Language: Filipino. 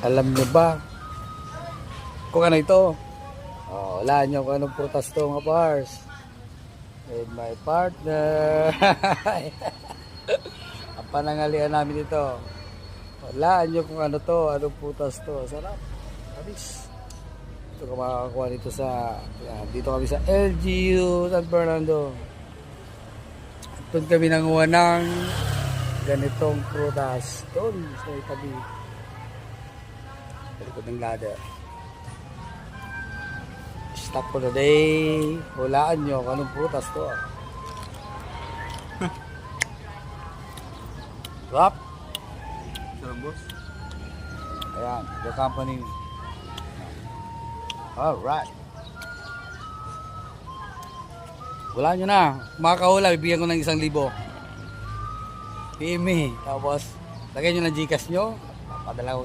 Alam nyo ba kung ano ito? Oh, wala nyo kung anong prutas to mga pars. With my partner. Ang panangalian namin ito. Wala nyo kung ano to, anong prutas to. Sarap. Abis. Ito ka makakakuha dito sa, yan, dito kami sa LGU San Fernando. Doon kami nanguha ng ganitong prutas. Doon sa may tabi. Sa likod ng ladder. Stop for the day. Hulaan nyo kung anong prutas to. ah. Wap! Sarap boss. Ayan, the company. Alright. Wala nyo na. Makakahula, bibigyan ko ng isang libo. PM. Tapos, lagay nyo ng Gcash nyo. Padala ko.